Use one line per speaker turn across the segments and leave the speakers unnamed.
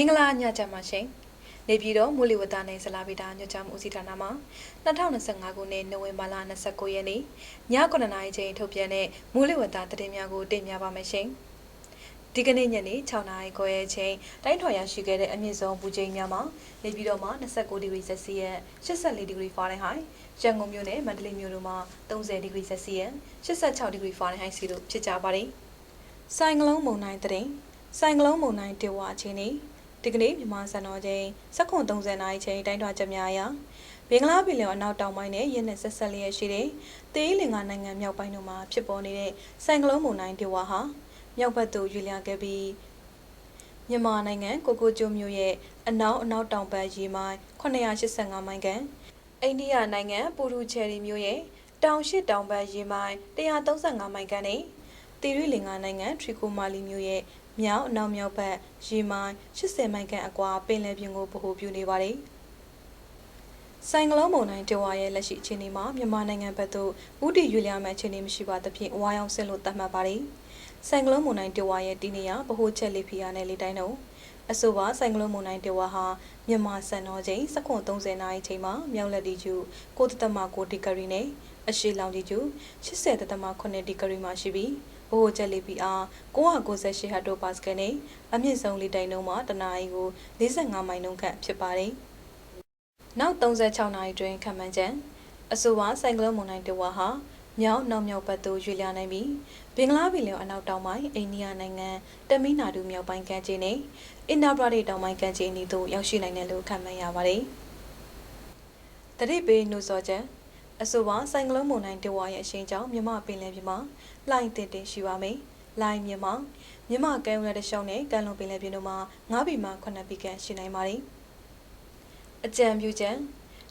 မင်္ဂလာညချမ်းပါရှင်နေပြည်တော်မူလီဝတ္တနယ်ဇလာဗီတာညွှန်ကြားမှုဦးစီးဌာနမှ2025ခုနှစ်နိုဝင်ဘာလ29ရက်နေ့ည9:00နာရီချိန်ထုတ်ပြန်တဲ့မူလီဝတ္တသတင်းများကိုတင်ပြပါမယ်ရှင်ဒီကနေ့ညနေ6:00နာရီခွဲအချိန်တိုင်းထွာရရှိခဲ့တဲ့အမြင့်ဆုံးပူချိန်များမှာနေပြည်တော်မှာ29ဒီဂရီဆက်စီယပ်84ဒီဂရီဖာရင်ဟိုက်ရန်ကုန်မြို့နဲ့မန္တလေးမြို့တို့မှာ30ဒီဂရီဆက်စီယပ်86ဒီဂရီဖာရင်ဟိုက်စီတို့ဖြစ်ကြပါတယ်ဆိုင်ကလုံးမုန်တိုင်းသတင်းဆိုင်ကလုံးမုန်တိုင်းတေဝါအချင်းနေ ဒီကနေ့မြန်မာစံတော်ချိန်7:30နာရီချိန်တိုင်းထွာချက်များအရာဘင်္ဂလားပင်လယ်အနောက်တောင်ပိုင်းနဲ့ရင်းနဲ့ဆက်ဆက်လျက်ရှိတဲ့တေးလင်္ကာနိုင်ငံမြောက်ပိုင်းတို့မှာဖြစ်ပေါ်နေတဲ့ဆိုင်ကလုံးမုန်တိုင်းတေဝါဟာမြောက်ဘက်သို့ရွေ့လျားခဲ့ပြီးမြန်မာနိုင်ငံကိုကိုကျွန်းမြို့ရဲ့အနောက်အနောက်တောင်ဘက်ရေမိုင်985မိုင်ခန့်အိန္ဒိယနိုင်ငံပူရူချယ်ရီမြို့ရဲ့တောင်ရှိတောင်ဘက်ရေမိုင်135မိုင်ခန့်နဲ့တီရီလင်္ကာနိုင်ငံထရီကိုမာလီမြို့ရဲ့ မြောက်အနောက်မြောက်ဘက်ရေမိုင်80မိုင်ခန့်အကွာပင်လယ်ပြင်ကိုဗဟိုပြုနေပါတယ်။ဆိုင်ကလုန်းမုန်တိုင်းတဝါရဲ့လက်ရှိအခြေအနေမှာမြန်မာနိုင်ငံဘက်သို့ဥတီရွေလျားမှအခြေအနေမရှိပါသဖြင့်ဝါရောင်ဆင်းလို့သတ်မှတ်ပါတယ်။ဆိုင်ကလုန်းမုန်တိုင်းတဝါရဲ့တည်နေရာဗဟိုချက်လေးဖီယာနဲ့လေတိုင်းတို့အဆိုပါဆိုင်ကလုန်းမုန်တိုင်းတဝါဟာမြန်မာစံတော်ချိန်7:30နာရီချိန်မှာမြောက်လက်တီကျူ9.9ဒီဂရီနဲ့အရှေ့လောင်တီကျူ80.8ဒီဂရီမှာရှိပြီး ဘိုးချက်လေးပြီးအား998ဟက်တိုပါစကယ်နဲ့အမြင့်ဆုံးလေတိုက်နှုန်းမှာတနာရီကို45မိုင်နှုန်းခန့်ဖြစ်ပါတယ်။နောက်36နာရီတွင်ခံမှန်းချက်အဆိုပါဆိုင်ကလုန်းမုန်တိုင်းတဝါဟာမြောက်နောက်မြောက်ဘက်သို့ရွေ့လျားနိုင်ပြီးဘင်္ဂလားပင်လယ်အနောက်တောင်ပိုင်းအိန္ဒိယနိုင်ငံတမီနာဒူမြောက်ပိုင်းကမ်းခြေနဲ့အင်ဒါဘရာဒေတောင်ပိုင်းကမ်းခြေအနီးသို့ရောက်ရှိနိုင်တယ်လို့ခန့်မှန်းရပါတယ်။တတိပေနှုတ်စောချက် အဆိုပါဆိုင်ကလုန်းမုန်တိုင်းတဝါရဲ့အရှိန်ကြောင့်မြမပင်လယ်ပြင်မှာလှိုင်းတင်တင်ရှိပါမယ်။လှိုင်းမြမမြမကဲဝရတဲ့ရှောင်းနဲ့ကမ်းလွန်ပင်လယ်ပြင်တို့မှာ9ဘီမှ9ဘီကန်ရှိနိုင်ပါတယ်။အကြံပြုချက်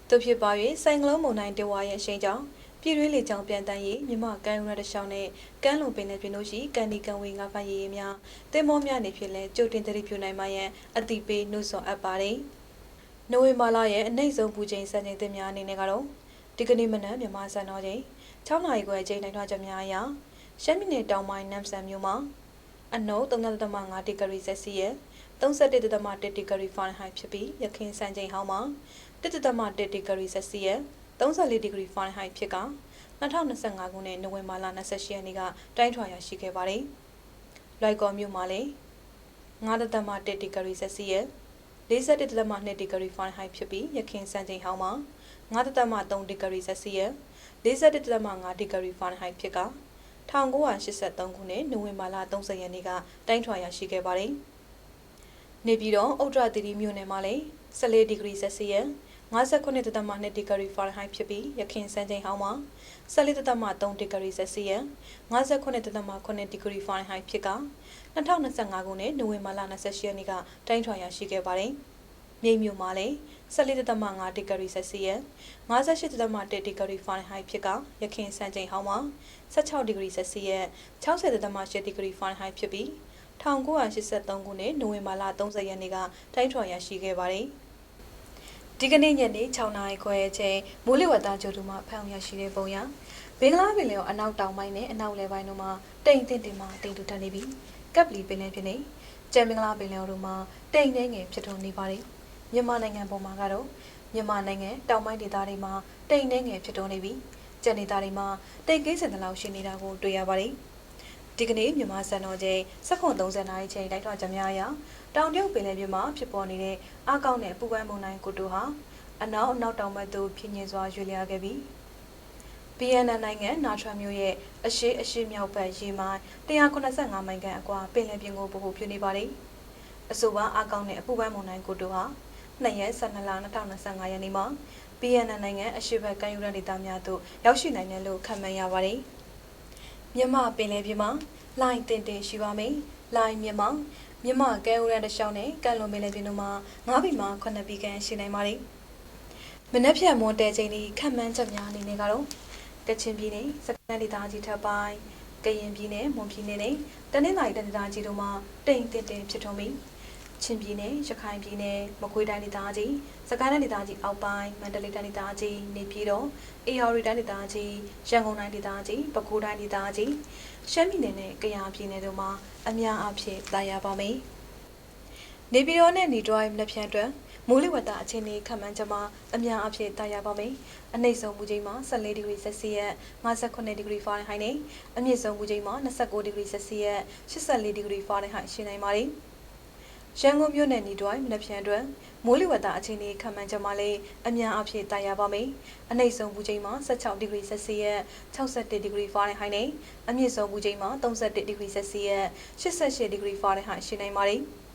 သူဖြစ်ပါ၍ဆိုင်ကလုန်းမုန်တိုင်းတဝါရဲ့အရှိန်ကြောင့်ပြည်တွင်းလေကြောင်းပြန်တန်းရေးမြမကမ်းရတဲ့ရှောင်းနဲ့ကမ်းလွန်ပင်လယ်ပြင်တို့ရှိကန်ဒီကန်ဝေငါးဖတ်ရေးများတင်မောများနေဖြစ်လဲကြိုတင်တရိပ်ပြနိုင်မှရန်အတိပေးနှုတ်ဆော်အပ်ပါတယ်။နိုဝင်ဘာလရဲ့အနှိမ့်ဆုံးပူချိန်စံချိန်သစ်များအနေနဲ့ကတော့ ဒီကနေ့မနက်မြန်မာစံတော်ချိန်6နာရီခွဲချိန်တိုင်းထွားချက်များအရရှမ်းပြည်နယ်တောင်ပိုင်းနမ်ဆန်မြို့မှာအနုပ်3.5ဒီဂရီဆက်စီယပ်31.1ဒီဂရီဖာရင်ဟိုက်ဖြစ်ပြီးရခိုင်စံချိန်ဟောင်းမှာ1.1ဒီဂရီဆက်စီယပ်34ဒီဂရီဖာရင်ဟိုက်ဖြစ်က2025ခုနှစ်နိုဝင်ဘာလ28ရက်နေ့ကတိုင်းထွာရရှိခဲ့ပါတယ်။လွိုက်ကော်မြို့မှာလည်း9.1ဒီဂရီဆက်စီယပ်41.2ဒီဂရီဖာရင်ဟိုက်ဖြစ်ပြီးရခိုင်စံချိန်ဟောင်းမှာ 9.3ဒီဂရီဆက်စီယပ်41.5ဒီဂရီဖာရင်ဟိုက်ဖြစ်က1983ခုနှစ်နိုဝင်ဘာလ30ရက်နေ့ကတိုင်းထွာရရှိခဲ့ပါတယ်။နေပြည်တော်ဥတ္တရတိရီမြို့နယ်မှာလည်း14ဒီဂရီဆက်စီယပ်59.2ဒီဂရီဖာရင်ဟိုက်ဖြစ်ပြီးရခိုင်စံချိန်ဟောင်းမှာ14.3ဒီဂရီဆက်စီယပ်59.8ဒီဂရီဖာရင်ဟိုက်ဖြစ်က2025ခုနှစ်နိုဝင်ဘာလ28ရက်နေ့ကတိုင်းထွာရရှိခဲ့ပါတယ်။ မြိတ်မြို့မှာလည်း14.5ဒီဂရီဆက်စီယပ်58.1ဒီဂရီဖာရင်ဟိုက်ဖြစ်ကရခိုင်စံချိန်ဟောင်းမှာ16ဒီဂရီဆက်စီယပ်60.8ဒီဂရီဖာရင်ဟိုက်ဖြစ်ပြီး1983ခုနှစ်နိုဝင်ဘာလ30ရက်နေ့ကတိုင်းထွာရရှိခဲ့ပါတယ်။ဒီကနေ့ညနေ6နာရီခွဲအချိန်မိုးလေဝသကြိုတူမှာဖမ်းရရှိတဲ့ပုံရဘင်္ဂလားပင်လယ်အနောက်တောင်ပိုင်းနဲ့အနောက်လယ်ပိုင်းတို့မှာတိမ်တင်တင်မှာတိမ်တူထန်နေပြီးကပ်ပလီပင်လယ်ပြင်နဲ့ကျန်မင်္ဂလာပင်လယ်တို့မှာတိမ်နှဲငယ်ဖြစ်ထွန်းနေပါတယ်။ မြန်မာနိုင်ငံပေါ်မှာကတော့မြန်မာနိုင်ငံတောင်ပိုင်းဒေသတွေမှာတိမ်နှဲငယ်ဖြစ်ထွန်းနေပြီးကျန်ဒေသတွေမှာတိမ်ကိန်းစင်တလောက်ရှိနေတာကိုတွေ့ရပါတယ်။ဒီကနေ့မြန်မာစံတော်ချိန်7:30နာရီချိန်တိုက်ထွားကြများအရတောင်တရုတ်ပင်လယ်ပြင်မှာဖြစ်ပေါ်နေတဲ့အားကောင်းတဲ့ပူပန်းမုန်တိုင်းကိုတိုဟာအနောက်အနောက်တောင်ဘက်သို့ဖြင်းညင်စွာရွေ့လျားခဲ့ပြီး BNN နိုင်ငံနာထရမြို့ရဲ့အရှိအရှိမြောက်ဘက်ရေမိုင်185မိုင်ခန့်အကွာပင်လယ်ပြင်ကိုဗဟိုပြုနေပါတယ်။အဆိုပါအားကောင်းတဲ့အပူပန်းမုန်တိုင်းကိုတိုဟာ 2ရက်12လ2025ရက်နေ့မှာ BNN နိုင်ငံအရှိဘက်ကမ်းရိုးတန်းဒေသများသို့ရောက်ရှိနိုင်တယ်လို့ခန့်မှန်းရပါတယ်။မြန်မာပင်လယ်ပြင်မှာလိုင်းတင်တင်ရှိပါမယ်။လိုင်းမြန်မာမြန်မာကဲဦးရန်တရှောင်းနဲ့ကံလွန်ပင်လယ်ပြင်တို့မှာ9ဘီမှ9ဘီကန်ရှိနိုင်ပါတယ်။မနက်ဖြန်မွန်တဲချိန်ဒီခန့်မှန်းချက်များအနေနဲ့ကတော့ကချင်ပြည်နယ်စကိုင်းဒေသကြီးထပ်ပိုင်းကရင်ပြည်နယ်မွန်ပြည်နယ်နဲ့တနင်္သာရီဒေသကြီးတို့မှာတိမ်တင်တင်ဖြစ်ထွန်းပြီး ချင်းပြည်နယ်ရခိုင်ပြည်နယ်မကွေးတိုင်းဒေသကြီးစကိုင်းတိုင်းဒေသကြီးအောက်ပိုင်းမန္တလေးတိုင်းဒေသကြီးနေပြည်တော်အေရဝတီတိုင်းဒေသကြီးရန်ကုန်တိုင်းဒေသကြီးပဲခူးတိုင်းဒေသကြီးရှမ်းပြည်နယ်နဲ့ကယားပြည်နယ်တို့မှာအများအပြားသာရပါမယ်။နေပြည်တော်နဲ့နေဒရိုင်မနက်ဖြန်အတွက်မိုးလေဝသအခြေအနေခန့်မှန်းချက်မှာအများအပြည့်တာယာပါမယ်။အနှိမ့်ဆုံးမူချိန်မှာ14ဒီဂရီဆက်စီရက်58ဒီဂရီဖာရင်ဟိုက်နဲ့အမြင့်ဆုံးမူချိန်မှာ29ဒီဂရီဆက်စီရက်84ဒီဂရီဖာရင်ဟိုက်ရှိနိုင်ပါတယ်။ ရန်ကုန်မြို့နယ်နေဒရိုင်မနက်ဖြန်အတွက်မိုးလေဝသအခြေအနေခန့်မှန်းချက်မှာလည်းအများအပြည့်တာယာပါမယ်။အနှိမ့်ဆုံးမူချိန်မှာ16ဒီဂရီဆက်စီရက်61ဒီဂရီဖာရင်ဟိုက်နဲ့အမြင့်ဆုံးမူချိန်မှာ31ဒီဂရီဆက်စီရက်88ဒီဂရီဖာရင်ဟိုက်ရှိနိုင်ပါတယ်။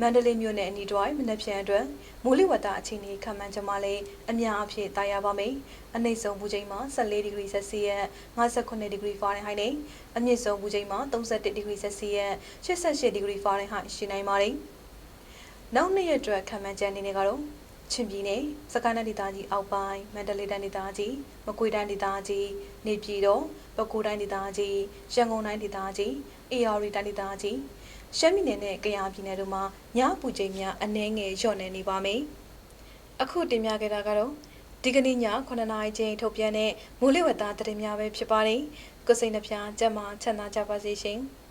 မန္တလေးမြို့နယ်အနီးတစ်ဝိုက်မနက်ဖြန်အတွက်မိုးလေဝသအခြေအနေခန့်မှန်းချက်မှာလည်းအများအပြည့်တာယာပါမယ်။အနှိမ့်ဆုံးပူချိန်မှာ14ဒီဂရီဆက်စီရက်58ဒီဂရီဖာရင်ဟိုက်နဲ့အမြင့်ဆုံးပူချိန်မှာ31ဒီဂရီဆက်စီရက်88ဒီဂရီဖာရင်ဟိုက်ရှိနိုင်ပါတယ်။နောက်နှစ်ရက်အတွက်ခန့်မှန်းချက်အနေနဲ့ကတော့ချင်းပြည်နယ်စကိုင်းတိုင်းဒေသကြီးအောက်ပိုင်းမန္တလေးတိုင်းဒေသကြီးမကွေးတိုင်းဒေသကြီးနေပြည်တော်ပဲခူးတိုင်းဒေသကြီးရန်ကုန်တိုင်းဒေသကြီးအေရရီတိုင်းဒေသကြီး ရှမ်းပြည်နယ်နဲ့ကယားပြည်နယ်တို့မှာညအပူချိန်များအနည်းငယ်လျော့နေနေပါမယ်။အခုတင်ပြခဲ့တာကတော့ဒီကနေ့ည9နာရီချိန်ထုတ်ပြန်တဲ့မိုးလေဝသသတင်းများပဲဖြစ်ပါတယ်။ကိုစိတ်နှပြချမ်းမာချမ်းသာကြပါစေရှင်။